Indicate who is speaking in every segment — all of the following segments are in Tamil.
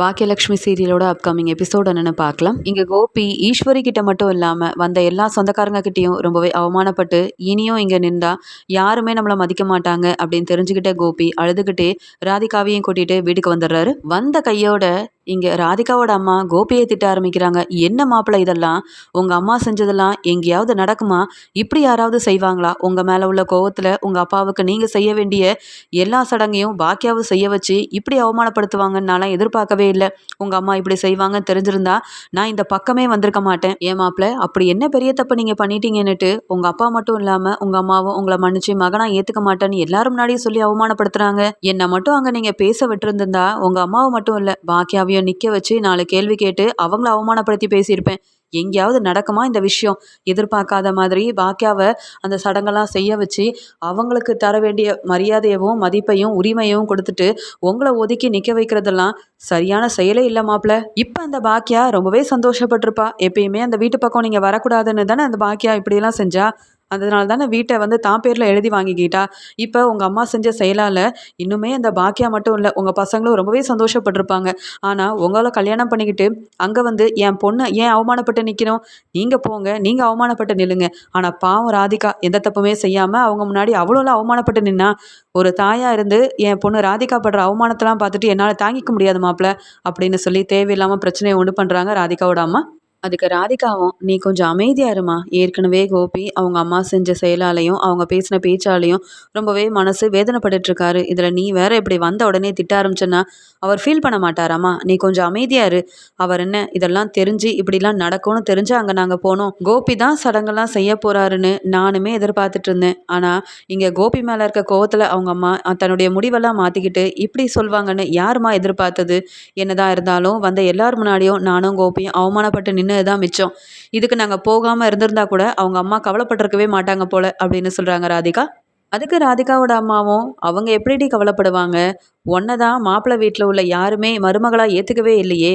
Speaker 1: பாக்கியலட்சுமி சீரியலோட அப்கமிங் எபிசோட் என்னென்னு பார்க்கலாம். இங்கே கோபி ஈஸ்வரி கிட்ட மட்டும் இல்லாமல் வந்த எல்லா சொந்தக்காரங்க கிட்டேயும் ரொம்பவே அவமானப்பட்டு இனியும் இங்கே நின்றா யாருமே நம்மளை மதிக்க மாட்டாங்க அப்படின்னு தெரிஞ்சுக்கிட்ட கோபி அழுதுகிட்டே ராதிகாவையும் கூட்டிகிட்டு வீட்டுக்கு வந்துடுறாரு. வந்த கையோட இங்கே ராதிகாவோட அம்மா கோபியை திட்ட ஆரம்பிக்கிறாங்க. என்ன மாப்பிள்ளை இதெல்லாம்? உங்கள் அம்மா செஞ்சதெல்லாம் எங்கேயாவது நடக்குமா? இப்படி யாராவது செய்வாங்களா? உங்கள் மேலே உள்ள கோவத்தில் உங்கள் அப்பாவுக்கு நீங்கள் செய்ய வேண்டிய எல்லா சடங்கையும் பாக்கியாவும் செய்ய வச்சு இப்படி அவமானப்படுத்துவாங்கன்னு நான்லாம் எதிர்பார்க்கவே இல்லை. உங்கள் அம்மா இப்படி செய்வாங்கன்னு தெரிஞ்சிருந்தா நான் இந்த பக்கமே வந்திருக்க மாட்டேன். ஏன் மாப்பிள்ள அப்படி என்ன பெரிய தப்பு நீங்கள் பண்ணிட்டீங்கன்னுட்டு உங்கள் அப்பா மட்டும் இல்லாமல் உங்கள் அம்மாவும் உங்களை மன்னிச்சு மகனாக ஏற்றுக்க மாட்டேன்னு எல்லாரும் முன்னாடியும் சொல்லி அவமானப்படுத்துகிறாங்க என்னை மட்டும் அங்கே நீங்கள் பேச விட்டுருந்துருந்தா உங்கள் அம்மாவை மட்டும் இல்லை பாக்கியாவையும் நிற்க வச்சு நாலு கேள்வி கேட்டு அவங்கள அவமானப்படுத்தி பேசியிருப்பேன். எங்கேயாவது நடக்குமா இந்த விஷயம்? எதிர்பார்க்காத மாதிரி பாக்கியாவை அந்த சடங்கெல்லாம் செய்ய வச்சு அவங்களுக்கு தர வேண்டிய மரியாதையவும் மதிப்பையும் உரிமையும் கொடுத்துட்டு உங்களை ஒதுக்கி நிற்க வைக்கிறதெல்லாம் சரியான செயலே இல்லை மாப்பிள்ள இப்போ அந்த பாக்கியா ரொம்பவே சந்தோஷப்பட்டிருப்பா. எப்பயுமே அந்த வீட்டு பக்கம் நீங்கள் வரக்கூடாதுன்னு தானே அந்த பாக்கியா இப்படியெல்லாம் செஞ்சா? அதனால தானே வீட்டை வந்து தான் பேரில் எழுதி வாங்கிக்கிட்டா. இப்போ உங்கள் அம்மா செஞ்ச செயலால் இன்னுமே அந்த பாக்கியா மட்டும் இல்லை உங்கள் பசங்களும் ரொம்பவே சந்தோஷப்பட்டிருப்பாங்க. ஆனால் உங்களை கல்யாணம் பண்ணிக்கிட்டு அங்கே வந்து என் பொண்ணு ஏன் அவமானப்பட்டு நிற்கணும் நீங்கள் போங்க நீங்கள் அவமானப்பட்டு நில்லுங்க. ஆனால் பாவம் ராதிகா எந்த தப்புமே செய்யாமல் அவங்க முன்னாடி அவ்வளோலாம் அவமானப்பட்டு நின்னா ஒரு தாயாக இருந்து என் பொண்ணு ராதிகா படுற அவமானத்தெல்லாம் பார்த்துட்டு என்னால் தாங்கிக்க முடியாது மாப்பிள்ள அப்படின்னு சொல்லி தேவையில்லாமல் பிரச்சனையை உண்டு பண்ணுறாங்க ராதிகாவோட அம்மா. அதுக்கு ராதிகாவும் நீ கொஞ்சம் அமைதியாக இருமா. ஏற்கனவே கோபி அவங்க அம்மா செஞ்ச செயலாலையும் அவங்க பேசின பேச்சாலையும் ரொம்பவே மனசு வேதனைப்பட்டுட்ருக்காரு. இதில் நீ வேற இப்படி வந்த உடனே திட்ட ஆரம்பிச்சேன்னா அவர் ஃபீல் பண்ண மாட்டாராமா? நீ கொஞ்சம் அமைதியாக இரு. அவர் என்ன இதெல்லாம் தெரிஞ்சு இப்படிலாம் நடக்கும்னு தெரிஞ்சு அங்கே நாங்கள் போனோம். கோபி தான் சடங்கெல்லாம் செய்ய போகிறாருன்னு நானுமே எதிர்பார்த்துட்டு இருந்தேன் ஆனால் இங்கே கோபி மேலே இருக்க கோவத்தில் அவங்க அம்மா தன்னுடைய முடிவெல்லாம் மாற்றிக்கிட்டு இப்படி சொல்வாங்கன்னு யாருமா எதிர்பார்த்தது? என்னதான் இருந்தாலும் வந்த எல்லார் முன்னாடியும் நானும் கோபியும் அவமானப்பட்டு நின்று தான் மிச்சம். இதுக்கு நாங்கள் போகாமல் இருந்திருந்தா கூட அவங்க அம்மா கவலைப்பட்டிருக்கவே மாட்டாங்க போல அப்படின்னு சொல்கிறாங்க ராதிகா. அதுக்கு ராதிகாவோட அம்மாவும் அவங்க எப்படிடி கவலைப்படுவாங்க? ஒன்றை தான் மாப்பிள்ளை வீட்டில் உள்ள யாருமே மருமகளாக ஏற்றுக்கவே இல்லையே.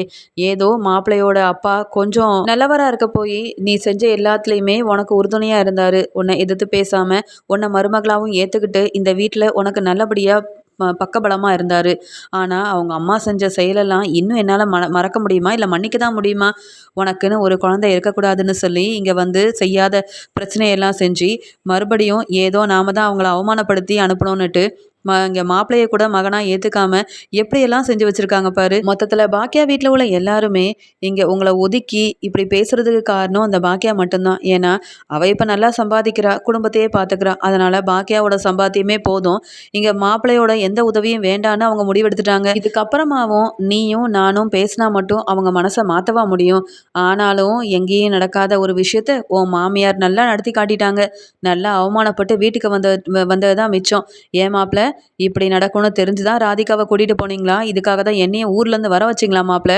Speaker 1: ஏதோ மாப்பிள்ளையோட அப்பா கொஞ்சம் நல்லவராக இருக்க போய் நீ செஞ்ச எல்லாத்துலேயுமே உனக்கு உறுதுணையாக இருந்தார். உன்னை எதிர்த்து பேசாமல் உன்னை மருமகளாகவும் ஏற்றுக்கிட்டு இந்த வீட்டில் உனக்கு நல்லபடியாக பக்கபலமாக இருந்தார். ஆனால் அவங்க அம்மா செஞ்ச செயலெல்லாம் இன்னும் என்னால் ம மறக்க முடியுமா? இல்லை மன்னிக்க தான் முடியுமா? உனக்குன்னு ஒரு குழந்தை இருக்கக்கூடாதுன்னு சொல்லி இங்கே வந்து செய்யாத பிரச்சனையெல்லாம் செஞ்சு மறுபடியும் ஏதோ நாம தான் அவங்கள அவமானப்படுத்தி அனுப்பணும்னுட்டு ம இங்கே மாப்பிள்ளைய கூட மகனாக ஏற்றுக்காம எப்படியெல்லாம் செஞ்சு வச்சுருக்காங்க பாரு. மொத்தத்தில் பாக்கியா வீட்டில் உள்ள எல்லாருமே இங்கே உங்களை ஒதுக்கி இப்படி பேசுகிறதுக்கு காரணம் அந்த பாக்கியா மட்டும்தான். ஏன்னா அவள் இப்போ நல்லா சம்பாதிக்கிறா குடும்பத்தையே பார்த்துக்கிறா அதனால் பாக்கியாவோட சம்பாத்தியமே போதும். இங்கே மாப்பிள்ளையோட எந்த உதவியும் வேண்டான்னு அவங்க முடிவெடுத்துட்டாங்க. இதுக்கப்புறமாவும் நீயும் நானும் பேசினா மட்டும் அவங்க மனசை மாற்றவா முடியும். ஆனாலும் எங்கேயும் நடக்காத ஒரு விஷயத்த உன் மாமியார் நல்லா நடத்தி காட்டிட்டாங்க. நல்லா அவமானப்பட்டு வீட்டுக்கு வந்த வந்தது தான் மிச்சம். ஏன் மாப்பிள்ள இப்படி நடக்கும்னு தெரிஞ்சு தான் ராதிகாவை கூட்டிகிட்டு போனீங்களா? இதுக்காக தான் என்னையும் ஊர்லேருந்து வர வச்சிங்களா மாப்பிள்ள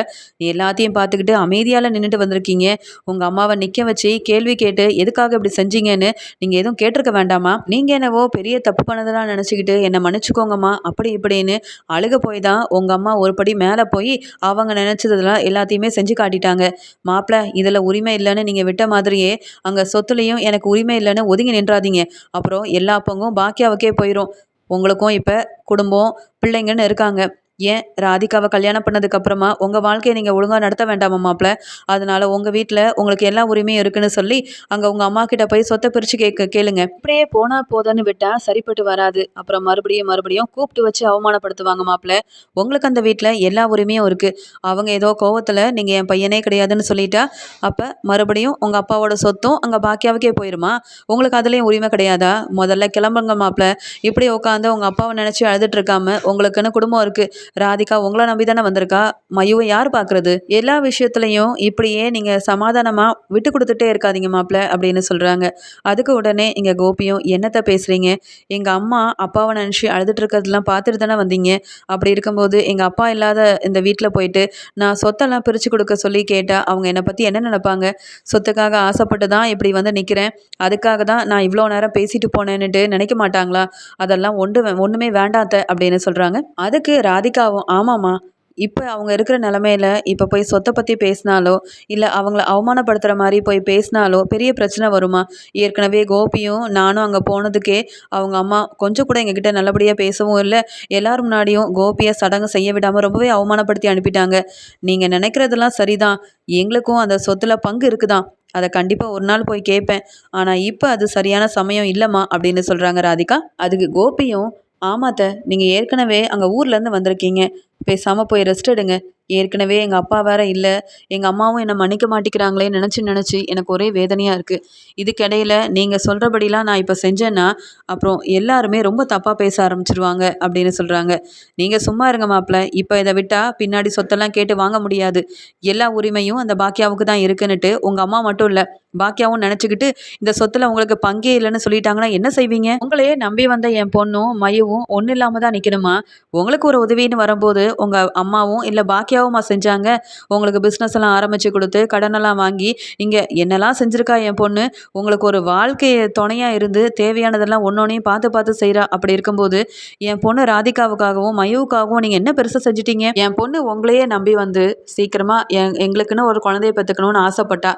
Speaker 1: எல்லாத்தையும் பார்த்துக்கிட்டு அமைதியால் நின்றுட்டு வந்திருக்கீங்க. உங்கள் அம்மாவை நிற்க வச்சு கேள்வி கேட்டு எதுக்காக இப்படி செஞ்சீங்கன்னு நீங்கள் எதுவும் கேட்டிருக்க வேண்டாமா? நீங்கள் என்னவோ பெரிய தப்பு பண்ணதெல்லாம் நினச்சிக்கிட்டு என்னை மன்னிச்சுக்கோங்கம்மா அப்படி இப்படின்னு அழுக போய் தான் உங்கள் அம்மா ஒரு படி மேலே போய் அவங்க நினச்சதெல்லாம் எல்லாத்தையுமே செஞ்சு காட்டிட்டாங்க. மாப்பிள்ள இதில் உரிமை இல்லைன்னு நீங்கள் விட்ட மாதிரியே அங்கே சொத்துலேயும் எனக்கு உரிமை இல்லைன்னு ஒதுங்கி நின்றாதீங்க. அப்புறம் எல்லா பங்கும் பாக்கியாவுக்கே போயிடும் உங்களுக்கும் இப்போ குடும்பம் பிள்ளைங்கன்னு இருக்காங்க. ஏன் ராதிகாவை கல்யாணம் பண்ணதுக்கு அப்புறமா உங்கள் வாழ்க்கையை நீங்கள் ஒழுங்காக நடத்த வேண்டாமா மாப்பிள்ள அதனால உங்கள் வீட்டில் உங்களுக்கு எல்லா உரிமையும் இருக்குன்னு சொல்லி அங்கே உங்கள் அம்மா கிட்ட போய் சொத்தை பிரித்து கேட்க கேளுங்க. இப்படியே போனால் போதும்னு விட்டால் சரிப்பட்டு வராது. அப்புறம் மறுபடியும் மறுபடியும் கூப்பிட்டு வச்சு அவமானப்படுத்துவாங்க மாப்பிள்ள உங்களுக்கு அந்த வீட்டில் எல்லா உரிமையும் இருக்குது அவங்க ஏதோ கோவத்தில் நீங்கள் என் பையனே கிடையாதுன்னு சொல்லிட்டா அப்போ மறுபடியும் உங்கள் அப்பாவோட சொத்தும் அங்கே பாக்கியாவுக்கே போயிருமா? உங்களுக்கு அதுலேயும் உரிமை கிடையாதா? முதல்ல கிளம்புங்க மாப்பிள்ள இப்படி உட்காந்து உங்கள் அப்பாவை நினச்சி அழுதுட்டு இருக்காம உங்களுக்குன்னு குடும்பம் இருக்குது ராதிகா உங்களை நம்பி தானே வந்திருக்கா? மயுவை யார் பார்க்குறது? எல்லா விஷயத்துலையும் இப்படியே நீங்கள் சமாதானமாக விட்டு கொடுத்துட்டே இருக்காதீங்க மாப்பிள்ள அப்படின்னு சொல்கிறாங்க அதுக்கு உடனே இங்கே கோபியும் என்னத்தை பேசுகிறீங்க எங்கள் அம்மா அப்பாவை நினச்சி அழுதுட்டு இருக்கிறதுலாம் பார்த்துட்டு தானே வந்தீங்க? அப்படி இருக்கும்போது எங்கள் அப்பா இல்லாத இந்த வீட்டில் போயிட்டு நான் சொத்தெல்லாம் பிரித்து கொடுக்க சொல்லி கேட்டால் அவங்க என்னை பற்றி என்ன நினைப்பாங்க? சொத்துக்காக ஆசைப்பட்டு தான் இப்படி வந்து நிற்கிறேன் அதுக்காக தான் நான் இவ்வளோ நேரம் பேசிட்டு போனேன்னுட்டு நினைக்க மாட்டாங்களா? அதெல்லாம் ஒன்று ஒன்றுமே வேண்டாத்த அப்படின்னு சொல்கிறாங்க அதுக்கு ஆகும் ஆமாம்மா. இப்போ அவங்க இருக்கிற நிலமையில இப்போ போய் சொத்தை பற்றி பேசினாலோ இல்லை அவங்கள அவமானப்படுத்துகிற மாதிரி போய் பேசினாலோ பெரிய பிரச்சனை வருமா? ஏற்கனவே கோபியும் நானும் அங்கே போனதுக்கே அவங்க அம்மா கொஞ்சம் கூட எங்ககிட்ட நல்லபடியாக பேசவும் இல்லை. எல்லாரும் முன்னாடியும் கோபியை சடங்கு செய்ய விடாமல் ரொம்பவே அவமானப்படுத்தி அனுப்பிட்டாங்க. நீங்கள் நினைக்கிறதெல்லாம் சரிதான். எங்களுக்கும் அந்த சொத்தில் பங்கு இருக்குதான். அதை கண்டிப்பாக ஒரு நாள் போய் கேட்பேன் ஆனால் இப்போ அது சரியான சமயம் இல்லைம்மா அப்படின்னு சொல்கிறாங்க ராதிகா. அதுக்கு கோபியும் ஆமாத்த நீங்கள் ஏற்கனவே அங்கே ஊர்லேருந்து வந்திருக்கீங்க. பேசாமல் போய் ரெஸ்ட் எடுங்க. ஏற்கனவே எங்கள் அப்பா வேற இல்லை. எங்கள் அம்மாவும் என்னை மன்னிக்க மாட்டேங்கிறாங்களே நினச்சி நினச்சி எனக்கு ஒரே வேதனையாக இருக்குது இதுக்கிடையில் நீங்கள் சொல்கிறபடிலாம் நான் இப்போ செஞ்சேன்னா அப்புறம் எல்லாருமே ரொம்ப தப்பாக பேச ஆரம்பிச்சிருவாங்க அப்படின்னு சொல்கிறாங்க நீங்கள் சும்மா இருங்க மாப்பிள்ள இப்போ இதை விட்டால் பின்னாடி சொத்தெல்லாம் கேட்டு வாங்க முடியாது. எல்லா உரிமையும் அந்த பாக்கியாவுக்கு தான் இருக்குன்னுட்டு உங்கள் அம்மா மட்டும் இல்லை பாக்கியாவும் நினச்சிக்கிட்டு இந்த சொத்தில் உங்களுக்கு பங்கே இல்லைன்னு சொல்லிட்டாங்கன்னா என்ன செய்வீங்க? உங்களையே நம்பி வந்த என் பொண்ணும் மையவும் ஒன்றும் இல்லாமல் தான் நிற்கணுமா உங்களுக்கு ஒரு உதவின்னு வரும்போது உங்கள் அம்மாவும் இல்லை பாக்கியாவுமா செஞ்சாங்க. உங்களுக்கு பிஸ்னஸ் எல்லாம் ஆரம்பித்து கொடுத்து கடனெல்லாம் வாங்கி இங்கே என்னெல்லாம் செஞ்சுருக்கா என் பொண்ணு? உங்களுக்கு ஒரு வாழ்க்கையை துணையாக இருந்து தேவையானதெல்லாம் ஒன்றொன்னையும் பார்த்து பார்த்து செய்கிறா அப்படி இருக்கும்போது என் பொண்ணு ராதிகாவுக்காகவும் மயுவுக்காகவும் நீங்கள் என்ன பெருசாக செஞ்சிட்டீங்க? என் பொண்ணு உங்களையே நம்பி வந்து சீக்கிரமாக எங் எங்களுக்குன்னு ஒரு குழந்தைய பெற்றுக்கணும்னு ஆசைப்பட்டா.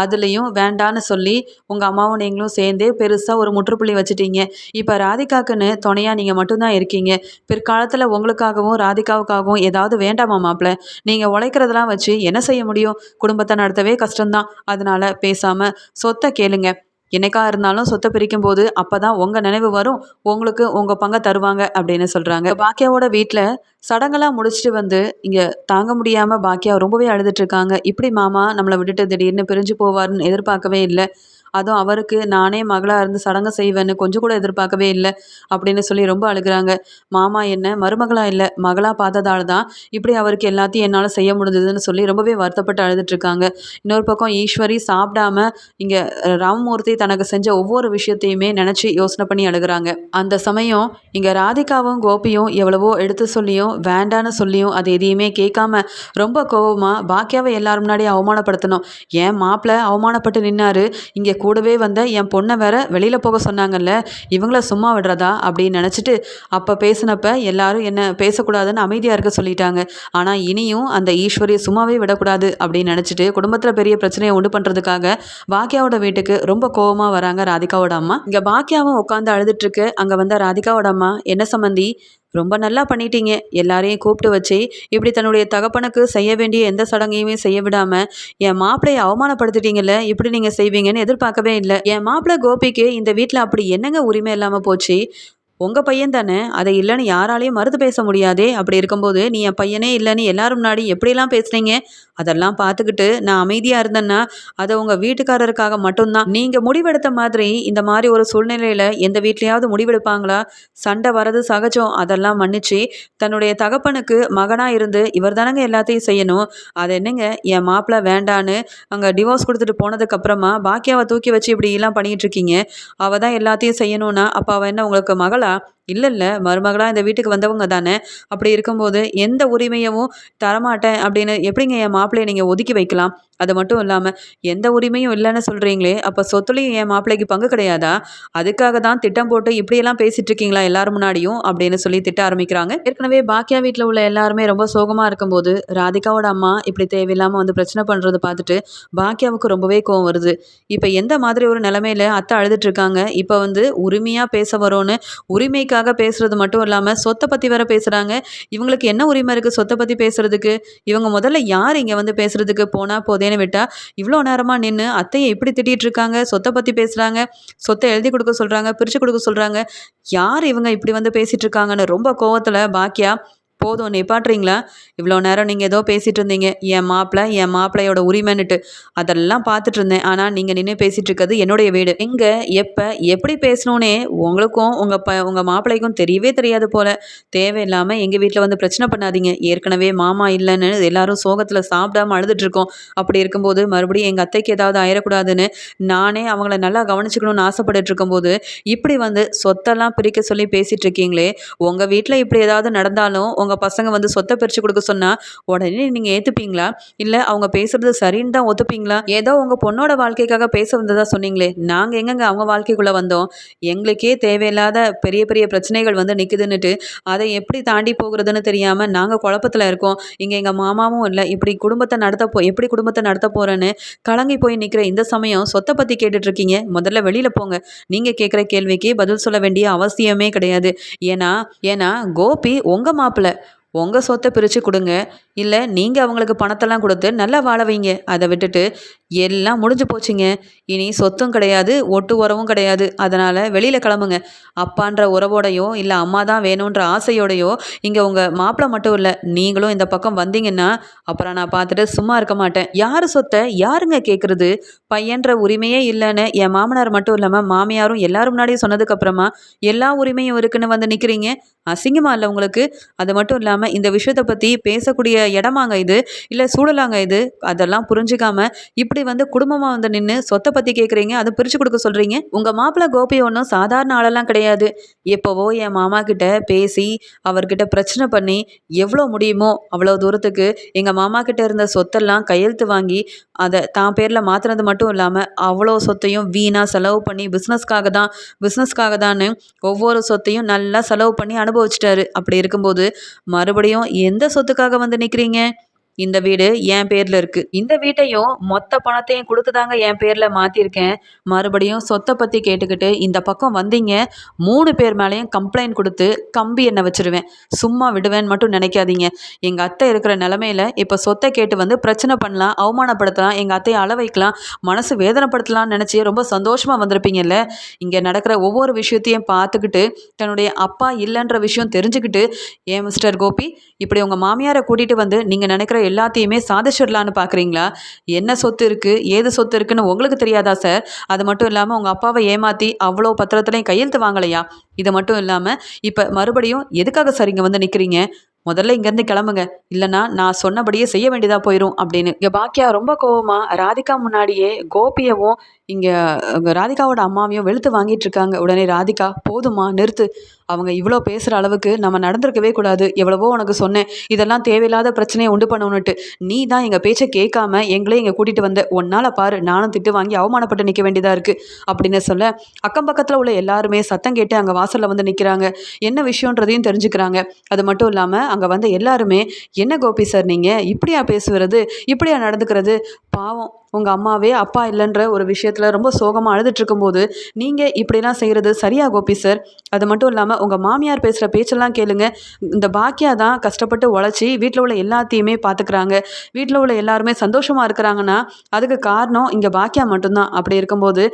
Speaker 1: அதுலேயும் வேண்டான்னு சொல்லி உங்கள் அம்மாவும் நீங்களும் சேர்ந்தே பெருசாக ஒரு முற்றுப்புள்ளி வச்சுட்டீங்க. இப்போ ராதிகாக்குன்னு துணையாக நீங்கள் மட்டும்தான் இருக்கீங்க. பிற்காலத்தில் உங்களுக்காகவும் ராதிகாவுக்காகவும் ஏதாவது வேண்டாமா மாப்பிள்ள நீங்கள் உழைக்கிறதெல்லாம் வச்சு என்ன செய்ய முடியும்? குடும்பத்தை நடத்தவே கஷ்டம்தான். அதனால் பேசாமல் சொத்தை கேளுங்க. என்னைக்கா இருந்தாலும் சொத்தை பிரிக்கும் போது அப்போ தான் உங்கள் நினைவு வரும். உங்களுக்கு உங்கள் பங்கை தருவாங்க அப்படின்னு சொல்கிறாங்க பாக்கியாவோட வீட்டில் சடங்கெல்லாம் முடிச்சுட்டு வந்து இங்கே தாங்க முடியாமல் பாக்கியா ரொம்பவே அழுதுட்ருக்காங்க இப்படி மாமா நம்மளை விட்டுட்டு திடீர்னு பிரிஞ்சு போவார்னு எதிர்பார்க்கவே இல்லை. அதுவும் அவருக்கு நானே மகளாக இருந்து சடங்கு செய்வேன்னு கொஞ்சம் கூட எதிர்பார்க்கவே இல்லை அப்படின்னு சொல்லி ரொம்ப அழுகிறாங்க. மாமா என்ன மருமகளாக இல்லை மகளாக பார்த்ததால தான் இப்படி அவருக்கு எல்லாத்தையும் என்னால் செய்ய முடிஞ்சதுன்னு சொல்லி ரொம்பவே வருத்தப்பட்டு அழுதுட்ருக்காங்க இன்னொரு பக்கம் ஈஸ்வரி சாப்பிடாம இங்கே ராமமூர்த்தி தனக்கு செஞ்ச ஒவ்வொரு விஷயத்தையுமே நினச்சி யோசனை பண்ணி அழுகிறாங்க. அந்த சமயம் இங்கே ராதிகாவும் கோபியும் எவ்வளவோ எடுத்து சொல்லியும் வேண்டான்னு சொல்லியும் அது எதையுமே கேட்காம ரொம்ப கோபமாக பாக்கியாவை எல்லாரும் முன்னாடி அவமானப்படுத்தணும். ஏன் மாப்பிள்ளை அவமானப்பட்டு நின்னாரு? இங்கே கூடவே வந்த என் பொண்ணை வேற வெளியில் போக சொன்னாங்கல்ல இவங்கள சும்மா விடுறதா அப்படின்னு நினச்சிட்டு அப்போ பேசினப்ப எல்லாரும் என்ன பேசக்கூடாதுன்னு அமைதியாக இருக்க சொல்லிட்டாங்க. ஆனால் இனியும் அந்த ஈஸ்வரியை சும்மாவே விடக்கூடாது அப்படின்னு நினச்சிட்டு குடும்பத்தில் பெரிய பிரச்சனையை உண்டு பண்ணுறதுக்காக பாக்கியாவோட வீட்டுக்கு ரொம்ப கோபமாக வராங்க ராதிகாவோட அம்மா. இங்கே பாக்கியாவும் உட்காந்து அழுதுட்டுருக்கு அங்கே வந்த ராதிகாவோட அம்மா என்ன சம்மந்தி ரொம்ப நல்லா பண்ணிட்டீங்க. எல்லாரையும் கூப்பிட்டு வச்சு இப்படி தன்னுடைய தகப்பனுக்கு செய்ய வேண்டிய எந்த சடங்கையுமே செய்ய விடாமல் என் மாப்பிள்ளையை அவமானப்படுத்திட்டீங்கல்ல? இப்படி நீங்கள் செய்வீங்கன்னு எதிர்பார்க்கவே இல்லை. என் மாப்பிள்ளை கோபிக்கு இந்த வீட்டில் அப்படி என்னங்க உரிமை இல்லாமல் போச்சு? உங்கள் பையன் தானே? அதை இல்லைன்னு யாராலையும் மறுத்து பேச முடியாதே. அப்படி இருக்கும்போது நீ என் பையனே இல்லைன்னு எல்லாரும் முன்னாடி எப்படிலாம் பேசுனீங்க? அதெல்லாம் பார்த்துக்கிட்டு நான் அமைதியாக இருந்தேன்னா அதை உங்கள் வீட்டுக்காரருக்காக மட்டும்தான். நீங்கள் முடிவெடுத்த மாதிரி இந்த மாதிரி ஒரு சூழ்நிலையில் எந்த வீட்லேயாவது முடிவெடுப்பாங்களா? சண்டை வரது சகஜம். அதெல்லாம் மன்னிச்சு தன்னுடைய தகப்பனுக்கு மகனாக இருந்து இவர் தானங்க எல்லாத்தையும் செய்யணும். அது என்னங்க என் மாப்பிள்ளை வேண்டான்னு அங்கே டிவோர்ஸ் கொடுத்துட்டு போனதுக்கப்புறமா பாக்கியாவை தூக்கி வச்சு இப்படி எல்லாம் பண்ணிகிட்டு இருக்கீங்க? அவள் தான் எல்லாத்தையும் செய்யணும்னா அப்போ அவள் என்ன உங்களுக்கு மகளா? 자, இல்லை இல்லை. மருமகளாக இந்த வீட்டுக்கு வந்தவங்க தானே. அப்படி இருக்கும்போது எந்த உரிமையவும் தரமாட்டேன் அப்படின்னு எப்படிங்க என் மாப்பிள்ளையை நீங்கள் ஒதுக்கி வைக்கலாம்? அது மட்டும் இல்லாமல் எந்த உரிமையும் இல்லைன்னு சொல்கிறீங்களே அப்போ சொத்துலையும் என் மாப்பிள்ளைக்கு பங்கு கிடையாதா? அதுக்காக தான் திட்டம் போட்டு இப்படியெல்லாம் பேசிகிட்டு இருக்கீங்களா எல்லாரும் முன்னாடியும்? அப்படின்னு சொல்லி திட்ட ஆரம்பிக்கிறாங்க. ஏற்கனவே பாக்கியா வீட்டில் உள்ள எல்லாருமே ரொம்ப சோகமாக இருக்கும்போது ராதிகாவோட அம்மா இப்படி தேவையில்லாமல் வந்து பிரச்சனை பண்ணுறது பார்த்துட்டு பாக்கியாவுக்கு ரொம்பவே கோவம் வருது. இப்போ எந்த மாதிரி ஒரு நிலமையில அத்தை அழுதுட்டு இருக்காங்க? இப்போ வந்து உரிமையாக பேச வரோன்னு உரிமைக்கு உரிமைக்காக பேசுறது மட்டும் இல்லாமல் சொத்தை பற்றி வேற பேசுகிறாங்க இவங்களுக்கு என்ன உரிமை இருக்குது சொத்தை பற்றி பேசுறதுக்கு? இவங்க முதல்ல யார் இங்கே வந்து பேசுறதுக்கு போனால் போதேன்னு விட்டா இவ்வளோ நேரமாக நின்று அத்தையை இப்படி திட்டிகிட்டு இருக்காங்க? சொத்தை பற்றி பேசுகிறாங்க சொத்தை எழுதி கொடுக்க சொல்கிறாங்க பிரித்து கொடுக்க சொல்கிறாங்க யார் இவங்க இப்படி வந்து பேசிகிட்டு இருக்காங்கன்னு ரொம்ப கோவத்தில் பாக்கியா போதும். நிப்பாட்டுறீங்களா இவ்வளோ நேரம் நீங்கள் ஏதோ பேசிகிட்டு இருந்தீங்க. என் மாப்பிள்ளை என் மாப்பிள்ளையோட உரிமைன்னுட்டு. அதெல்லாம் பார்த்துட்டு இருந்தேன். ஆனால் நீங்கள் நின்று பேசிகிட்டு இருக்கிறது என்னுடைய வீடு. எங்கே? எப்போ? எப்படி பேசணுன்னே உங்களுக்கும் உங்கள் ப உங்கள் மாப்பிள்ளைக்கும் தெரியவே தெரியாது போல். தேவையில்லாமல் எங்கள் வீட்டில் வந்து பிரச்சனை பண்ணாதீங்க. ஏற்கனவே மாமா இல்லைன்னு எல்லாரும் சோகத்தில் சாப்பிடாம அழுதுட்ருக்கோம் அப்படி இருக்கும்போது மறுபடியும் எங்கள் அத்தைக்கு ஏதாவது ஆயிடக்கூடாதுன்னு நானே அவங்கள நல்லா கவனிச்சுக்கணும்னு ஆசைப்பட்டுட்டு இருக்கும்போது இப்படி வந்து சொத்தெல்லாம் பிரிக்க சொல்லி பேசிகிட்டு இருக்கீங்களே உங்கள் வீட்டில் இப்படி ஏதாவது நடந்தாலும் உங்கள் அவங்க பசங்க வந்து சொத்தை பிரித்து கொடுக்க சொன்னால் உடனே நீங்கள் ஏற்றுப்பீங்களா இல்லை அவங்க பேசுகிறது சரின்னு தான் ஒத்துப்பீங்களா? ஏதோ உங்கள் பொண்ணோட வாழ்க்கைக்காக பேச வந்ததாக சொன்னீங்களே நாங்கள் எங்கெங்க அவங்க வாழ்க்கைக்குள்ளே வந்தோம்? எங்களுக்கே தேவையில்லாத பெரிய பெரிய பிரச்சனைகள் வந்து நிற்குதுன்னுட்டு அதை எப்படி தாண்டி போகிறதுன்னு தெரியாமல் நாங்கள் குழப்பத்தில் இருக்கோம். இங்கே எங்கள் மாமாவும் இல்லை இப்படி குடும்பத்தை நடத்த போ எப்படி குடும்பத்தை நடத்த போகிறேன்னு கலங்கி போய் நிற்கிற இந்த சமயம் சொத்தை பற்றி கேட்டுட்ருக்கீங்க முதல்ல வெளியில் போங்க. நீங்கள் கேட்குற கேள்விக்கு பதில் சொல்ல வேண்டிய அவசியமே கிடையாது. ஏன்னா ஏன்னா கோபி உங்கள் மாப்பிள்ளை உங்கள் சொத்தை பிரித்து கொடுங்க. இல்லை நீங்கள் அவங்களுக்கு பணத்தெல்லாம் கொடுத்து நல்லா வாழ வைங்க. அதை விட்டுட்டு எல்லாம் முடிஞ்சு போச்சுங்க. இனி சொத்தும் கிடையாது ஒட்டு உறவும் கிடையாது. அதனால் வெளியில் கிளம்புங்க. அப்பான்ற உறவோடையோ இல்லை அம்மா தான் வேணுன்ற ஆசையோடையோ இங்கே உங்கள் மாப்பிள்ளை மட்டும் இல்லை நீங்களும் இந்த பக்கம் வந்தீங்கன்னா அப்புறம் நான் பார்த்துட்டு சும்மா இருக்க மாட்டேன். யார் சொத்தை யாருங்க கேட்குறது பையன்ற உரிமையே இல்லைன்னு என் மாமனார் மட்டும் இல்லாமல் மாமியாரும் எல்லாரும் முன்னாடியும் சொன்னதுக்கப்புறமா எல்லா உரிமையும் இருக்குன்னு வந்து நிற்கிறீங்க அசிங்கமா இல்லை உங்களுக்கு? அது மட்டும் இல்லாமல் இந்த விஷயத்தை பற்றி பேசக்கூடிய இடமாங்க இது. இல்லை சூழலாங்க இது. அதெல்லாம் புரிஞ்சுக்காம இப்படி வந்து குடும்பமாக வந்து நின்று சொத்தை பற்றி கேட்குறீங்க அதை பிரித்து கொடுக்க சொல்கிறீங்க உங்கள் மாப்பிள்ளை கோபி ஒன்றும் சாதாரண ஆளெல்லாம் கிடையாது. எப்போவோ என் மாமா கிட்ட பேசி அவர்கிட்ட பிரச்சனை பண்ணி எவ்வளோ முடியுமோ அவ்வளோ தூரத்துக்கு எங்கள் மாமா கிட்ட இருந்த சொத்தெல்லாம் கையெழுத்து வாங்கி அதை தான் பேரில் மாற்றினது மட்டும் இல்லாமல் அவ்வளோ சொத்தையும் வீணாக செலவு பண்ணி பிஸ்னஸ்க்காக தான் பிஸ்னஸ்க்காக தான்னு ஒவ்வொரு சொத்தையும் நல்லா செலவு பண்ணி அனுபவிச்சிட்டாரு. அப்படி இருக்கும்போது மறுபடியும் எந்த சொத்துக்காக வந்து நிற்கிறீங்க இந்த வீடு என் பேரில் இருக்குது இந்த வீட்டையும் மொத்த பணத்தையும் கொடுத்து தாங்க என் பேரில் மாற்றிருக்கேன் மறுபடியும் சொத்தை பற்றி கேட்டுக்கிட்டு இந்த பக்கம் வந்தீங்க. மூணு பேர் மேலேயும் கம்ப்ளைண்ட் கொடுத்து கம்பி என்ன வச்சுருவேன். சும்மா விடுவேன்னு மட்டும் நினைக்காதீங்க. எங்கள் அத்தை இருக்கிற நிலமையில இப்போ சொத்தை கேட்டு வந்து பிரச்சனை பண்ணலாம் அவமானப்படுத்தலாம் எங்கள் அத்தையை அள வைக்கலாம் மனசு வேதனைப்படுத்தலாம்னு நினச்சி ரொம்ப சந்தோஷமாக வந்திருப்பீங்கல்ல. இங்கே நடக்கிற ஒவ்வொரு விஷயத்தையும் பார்த்துக்கிட்டு தன்னுடைய அப்பா இல்லைன்ற விஷயம் தெரிஞ்சுக்கிட்டு ஏன் மிஸ்டர் கோபி இப்படி உங்கள் மாமியாரை கூட்டிகிட்டு வந்து நீங்கள் நினைக்கிற எல்லாத்தையுமே சாதிச்சிடலான்னு பார்க்குறீங்களா என்ன சொத்து இருக்குது ஏது சொத்து இருக்குன்னு உங்களுக்கு தெரியாதா சார் அது மட்டும் இல்லாமல் உங்கள் அப்பாவை ஏமாற்றி அவ்வளோ பத்திரத்துலையும் கையெழுத்து வாங்கலையா? இது மட்டும் இல்லாமல் இப்போ மறுபடியும் எதுக்காக சார் இங்கே வந்து நிற்கிறீங்க முதல்ல இங்கேருந்து கிளம்புங்க. இல்லைனா நான் சொன்னபடியே செய்ய வேண்டியதாக போயிடும் அப்படின்னு. இங்கே பாக்கியா ரொம்ப கோவமாக ராதிகா முன்னாடியே கோபியவும் இங்கே ராதிகாவோட அம்மாவையும் வெளுத்து வாங்கிட்டு இருக்காங்க. உடனே ராதிகா போதுமா நிறுத்து. அவங்க இவ்வளோ பேசுகிற அளவுக்கு நம்ம நடந்திருக்கவே கூடாது. எவ்வளவோ உனக்கு சொன்னேன். இதெல்லாம் தேவையில்லாத பிரச்சனையை உண்டு பண்ணணுன்ட்டு நீ தான் எங்கள் பேச்சை கேட்காம எங்களே இங்கே கூட்டிகிட்டு வந்த. ஒன்னால் பாரு நானும் திட்டு வாங்கி அவமானப்பட்டு நிற்க வேண்டியதாக இருக்குது அப்படின்னு சொல்ல அக்கம் பக்கத்தில் உள்ள எல்லாருமே சத்தம் கேட்டு அங்கே வாசலில் வந்து நிற்கிறாங்க என்ன விஷயன்றதையும் தெரிஞ்சுக்கிறாங்க. அது மட்டும் இல்லாமல் அங்கே வந்த எல்லாருமே என்ன கோபி சார் நீங்கள் இப்படியா பேசுகிறது இப்படியா நடந்துக்கிறது? பாவம். உங்கள் அம்மாவே அப்பா இல்லைன்ற ஒரு விஷயத்தில் ரொம்ப சோகமாக அழுதுட்டு இருக்கும்போது நீங்கள் இப்படிலாம் செய்கிறது சரியா கோபி சார் அது மட்டும் இல்லாமல் உங்கள் மாமியார் பேசுகிற பேச்செல்லாம் கேளுங்க. இந்த பாக்கியா தான் கஷ்டப்பட்டு உழைச்சி வீட்டில் உள்ள எல்லாத்தையுமே பார்த்துக்கிறாங்க வீட்டில் உள்ள எல்லாருமே சந்தோஷமாக இருக்கிறாங்கன்னா அதுக்கு காரணம் இங்கே பாக்கியா மட்டும்தான். அப்படி இருக்கும்போது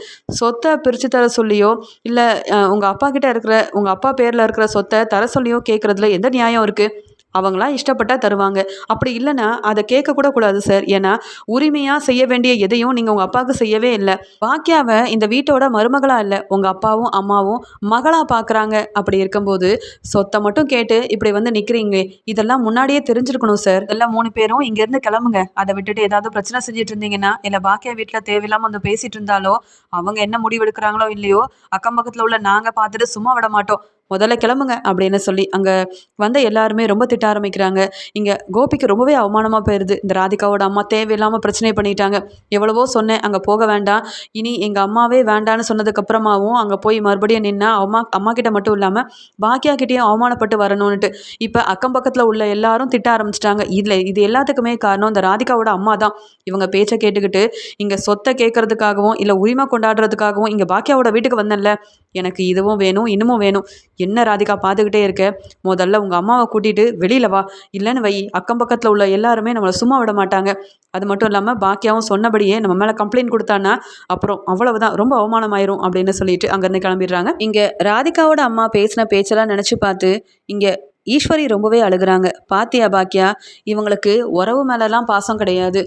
Speaker 1: சொத்தை பிரித்து தர சொல்லியோ இல்லை உங்கள் அப்பா கிட்டே இருக்கிற உங்கள் அப்பா பேரில் இருக்கிற சொத்தை தர சொல்லியோ கேட்குறதுல எந்த நியாயம் இருக்குது அவங்களாம் இஷ்டப்பட்டால் தருவாங்க. அப்படி இல்லைன்னா அதை கேட்கக்கூட கூடாது சார் ஏன்னா உரிமையாக செய்ய வேண்டிய எதையும் நீங்கள் உங்கள் அப்பாவுக்கு செய்யவே இல்லை. பாக்கியாவை இந்த வீட்டோட மருமகளாக இல்லை உங்கள் அப்பாவும் அம்மாவும் மகளாக பார்க்குறாங்க அப்படி இருக்கும்போது சொத்தை மட்டும் கேட்டு இப்படி வந்து நிற்கிறீங்களே இதெல்லாம் முன்னாடியே தெரிஞ்சிருக்கணும் சார் எல்லாம் மூணு பேரும் இங்கேருந்து கிளம்புங்க. அதை விட்டுட்டு ஏதாவது பிரச்சனை செஞ்சுட்டு இருந்தீங்கன்னா இல்லை பாக்கியா வீட்டில் தேவையில்லாமல் வந்து பேசிகிட்டு இருந்தாலோ அவங்க என்ன முடிவெடுக்கிறாங்களோ இல்லையோ அக்கம் பக்கத்தில் உள்ள நாங்கள் பார்த்துட்டு சும்மா விட மாட்டோம். முதல்ல கிளம்புங்க அப்படின்னு சொல்லி அங்கே வந்த எல்லாருமே ரொம்ப திட்ட ஆரம்பிக்கிறாங்க. இங்கே கோபிக்கு ரொம்பவே அவமானமாக போயிடுது இந்த ராதிகாவோட அம்மா தேவையில்லாமல் பிரச்சனை பண்ணிட்டாங்க. எவ்வளவோ சொன்னேன் அங்கே போக வேண்டாம். இனி எங்கள் அம்மாவே வேண்டான்னு சொன்னதுக்கப்புறமாவும் அங்கே போய் மறுபடியும் நின்னா அம்மா அம்மா கிட்ட மட்டும் இல்லாமல் பாக்கியா கிட்டேயும் அவமானப்பட்டு வரணும்னுட்டு. இப்போ அக்கம் பக்கத்தில் உள்ள எல்லாரும் திட்ட ஆரம்பிச்சிட்டாங்க. இதில் இது எல்லாத்துக்குமே காரணம் இந்த ராதிகாவோட அம்மா தான். இவங்க பேச்சை கேட்டுக்கிட்டு இங்கே சொத்தை கேட்கறதுக்காகவும் இல்லை உரிமை கொண்டாடுறதுக்காகவும் இங்கே பாக்கியாவோட வீட்டுக்கு வந்தேன்ல. எனக்கு இதுவும் வேணும் இன்னமும் வேணும். என்ன ராதிகா பார்த்துக்கிட்டே இருக்க? முதல்ல உங்கள் அம்மாவை கூட்டிகிட்டு வெளியில் வா. இல்லைன்னு வை. அக்கம் பக்கத்தில் உள்ள எல்லாருமே நம்மளை சும்மா விட மாட்டாங்க. அது மட்டும் இல்லாமல் பாக்கியாவும் சொன்னபடியே நம்ம மேலே கம்ப்ளைண்ட் கொடுத்தான்னா அப்புறம் அவ்வளவுதான். ரொம்ப அவமானமாயிரும் அப்படின்னு சொல்லிட்டு அங்கேருந்து கிளம்பிடுறாங்க. இங்கே ராதிகாவோட அம்மா பேசின பேச்செல்லாம் நினச்சி பார்த்து இங்கே ஈஸ்வரி ரொம்பவே அழுகுறாங்க. பாத்தியா பாக்கியா இவங்களுக்கு உறவு மேலெல்லாம் பாசம் கிடையாது.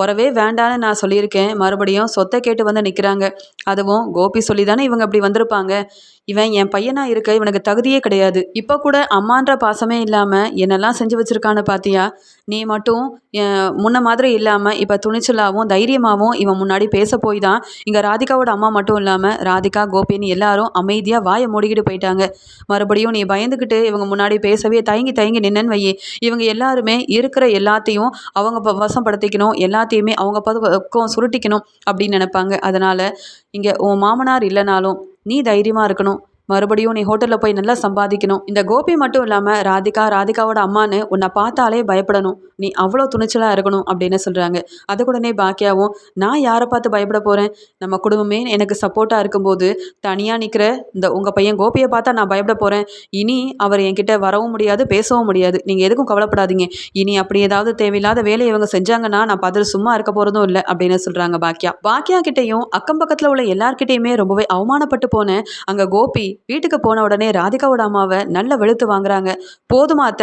Speaker 1: உறவே வேண்டான்னு நான் சொல்லியிருக்கேன். மறுபடியும் சொத்தை கேட்டு வந்து நிற்கிறாங்க அதுவும் கோபி சொல்லி தானே இவங்க அப்படி வந்திருப்பாங்க? இவன் என் பையனாக இருக்க இவனுக்கு தகுதியே கிடையாது. இப்போ கூட அம்மான்ற பாசமே இல்லாமல் என்னெல்லாம் செஞ்சு வச்சுருக்கான்னு பார்த்தியா நீ மட்டும் முன்ன மாதிரி இல்லாமல் இப்போ துணிச்சலாகவும் தைரியமாகவும் இவன் முன்னாடி பேச போய் தான் இங்கே ராதிகாவோட அம்மா மட்டும் இல்லாமல் ராதிகா கோபின்னு எல்லாரும் அமைதியாக வாயை மூடிக்கிட்டு போயிட்டாங்க. மறுபடியும் நீ பயந்துக்கிட்டு இவங்க முன்னாடி பேசவே தயங்கி தயங்கி நின்னன்னு வையே. இவங்க எல்லாருமே இருக்கிற எல்லாத்தையும் அவங்க ப- வசப்படுத்திக்கணும் எல்லாத்தையுமே அவங்க பக்கம் சுருட்டிக்கணும் அப்படின்னு நினைப்பாங்க. அதனால் இங்கே உன் மாமனார் இல்லைனாலும் நீ தைரியமாக இருக்கணும். மறுபடியும் நீ ஹோட்டலில் போய் நல்லா சம்பாதிக்கணும். இந்த கோபி மட்டும் இல்லாமல் ராதிகா ராதிகாவோட அம்மான்னு உன்னை பார்த்தாலே பயப்படணும். நீ அவ்வளோ துணிச்சலாக இருக்கணும் அப்படின்னு சொல்கிறாங்க அது கூடனே பாக்கியாவும் நான் யாரை பார்த்து பயப்பட போகிறேன் நம்ம குடும்பமே எனக்கு சப்போர்ட்டாக இருக்கும்போது தனியாக நிற்கிற இந்த உங்கள் பையன் கோபியை பார்த்தா நான் பயப்பட போகிறேன் இனி அவர் என்கிட்ட வரவும் முடியாது பேசவும் முடியாது. நீங்கள் எதுக்கும் கவலைப்படாதீங்க. இனி அப்படி ஏதாவது தேவையில்லாத வேலையை இவங்க செஞ்சாங்கன்னா நான் பதில் சும்மா இருக்க போகிறதும் இல்லை அப்படின்னு சொல்கிறாங்க பாக்கியா. பாக்கியா கிட்டேயும் அக்கம் பக்கத்தில் உள்ள எல்லார்கிட்டேயுமே ரொம்பவே அவமானப்பட்டு போனேன் அங்கே கோபி வீட்டுக்கு போன உடனே ராதிகாவோட அம்மாவை நல்ல வெளுத்து வாங்குறாங்க. போதுமாத்த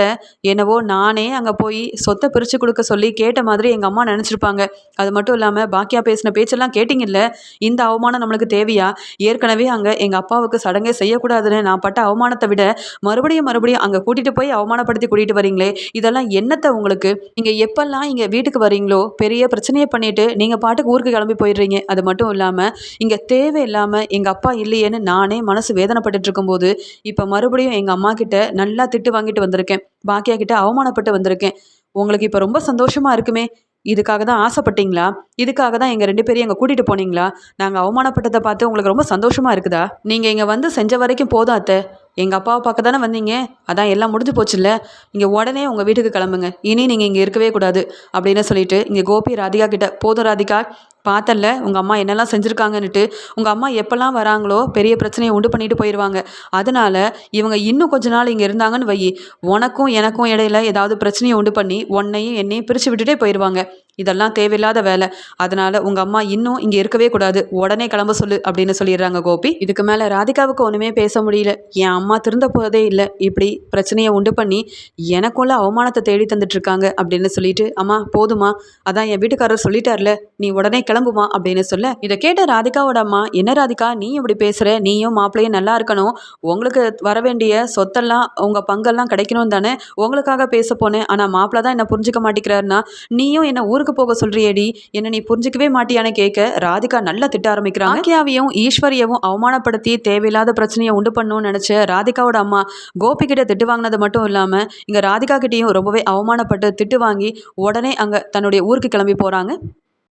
Speaker 1: என்னவோ நானே அங்கே போய் சொத்தை பிரித்து கொடுக்க சொல்லி கேட்ட மாதிரி எங்கள் அம்மா நினச்சிருப்பாங்க. அது மட்டும் இல்லாமல் பாக்கியா பேசின பேச்செல்லாம் கேட்டிங்கல்ல? இந்த அவமானம் நம்மளுக்கு தேவையா? ஏற்கனவே அங்கே எங்கள் அப்பாவுக்கு சடங்கே செய்யக்கூடாதுன்னு நான் பட்ட அவமானத்தை விட மறுபடியும் மறுபடியும் அங்கே கூட்டிகிட்டு போய் அவமானப்படுத்தி கூட்டிகிட்டு வரீங்களே? இதெல்லாம் என்னத்தை உங்களுக்கு? நீங்கள் எப்பெல்லாம் இங்கே வீட்டுக்கு வரீங்களோ பெரிய பிரச்சனையை பண்ணிட்டு நீங்கள் பாட்டுக்கு ஊருக்கு கிளம்பி போயிடுறீங்க. அது மட்டும் இல்லாமல் இங்கே தேவையில்லாமல் எங்கள் அப்பா இல்லையேன்னு நானே மனசு வேதனை வேதனைப்பட்டுட்டு இருக்கும்போது இப்போ மறுபடியும் எங்கள் அம்மா கிட்ட நல்லா திட்டு வாங்கிட்டு வந்திருக்கேன். பாக்கியா கிட்ட அவமானப்பட்டு வந்திருக்கேன். உங்களுக்கு இப்போ ரொம்ப சந்தோஷமாக இருக்குமே? இதுக்காக தான் ஆசைப்பட்டீங்களா? இதுக்காக தான் எங்கள் ரெண்டு பேரையும் எங்கள் கூட்டிகிட்டு போனீங்களா? நாங்கள் அவமானப்பட்டதை பார்த்து உங்களுக்கு ரொம்ப சந்தோஷமாக இருக்குதா? நீங்கள் இங்கே வந்து செஞ்ச வரைக்கும் போதும் அத்தை. எங்கள் அப்பாவை பார்க்க தானே வந்தீங்க? அதான் எல்லாம் முடிஞ்சு போச்சுல்ல. இங்கே உடனே உங்கள் வீட்டுக்கு கிளம்புங்க. இனி நீங்கள் இங்கே இருக்கவே கூடாது. அப்படின்னு சொல்லிட்டு இங்கே கோபி ராதிகா கிட்ட போதும் ராதிகா பார்த்தல்ல உங்கள் அம்மா என்னெல்லாம் செஞ்சுருக்காங்கன்னுட்டு. உங்கள் அம்மா எப்போல்லாம் வராங்களோ பெரிய பிரச்சனையை உண்டு பண்ணிட்டு போயிடுவாங்க அதனால இவங்க இன்னும் கொஞ்ச நாள் இங்கே இருந்தாங்கன்னு வை உனக்கும் எனக்கும் இடையில ஏதாவது பிரச்சனையை உண்டு பண்ணி உன்னையும் என்னையும் பிரித்து விட்டுட்டே போயிடுவாங்க இதெல்லாம் தேவையில்லாத வேலை. அதனால உங்கள் அம்மா இன்னும் இங்கே இருக்கவே கூடாது. உடனே கிளம்ப சொல்லு அப்படின்னு சொல்லிடுறாங்க கோபி. இதுக்கு மேலே ராதிகாவுக்கு ஒன்றுமே பேச முடியல. என் அம்மா திருந்த போதே இல்லை. இப்படி பிரச்சனையை உண்டு பண்ணி எனக்குள்ள அவமானத்தை தேடி தந்துட்டு இருக்காங்க அப்படின்னு சொல்லிட்டு அம்மா போதுமா அதான் என் வீட்டுக்காரர் சொல்லிட்டார்ல. நீ உடனே கிளம்புமா? அப்படின்னு சொல்ல இதை கேட்ட ராதிகாவோட அம்மா என்ன ராதிகா? நீ இப்படி பேசுற? நீயும் மாப்பிள்ளையும் நல்லா இருக்கணும். உங்களுக்கு வர வேண்டிய சொத்தெல்லாம் உங்க பங்கெல்லாம் கிடைக்கணும் தானே. உங்களுக்காக பேச போனேன். ஆனா மாப்பிள்ளை தான் என்ன புரிஞ்சுக்க மாட்டேங்கிறாருன்னா நீயும் என்ன ஊருக்கு போக சொல்றியேடி? என்ன நீ புரிஞ்சுக்கவே மாட்டியான்னு கேட்க ராதிகா நல்லா திட்ட ஆரம்பிக்கிறாங்க. ஆக்கியாவையும் ஈஸ்வரியவும் அவமானப்படுத்தி தேவையில்லாத பிரச்சனையை உண்டு பண்ணணும்னு நினைச்ச ராதிகாவோட அம்மா கோபி கிட்ட திட்டு வாங்கினது மட்டும் இல்லாம இங்க ராதிகா கிட்டேயும் ரொம்பவே அவமானப்பட்டு திட்டு வாங்கி உடனே அங்க தன்னுடைய ஊருக்கு கிளம்பி போறாங்க.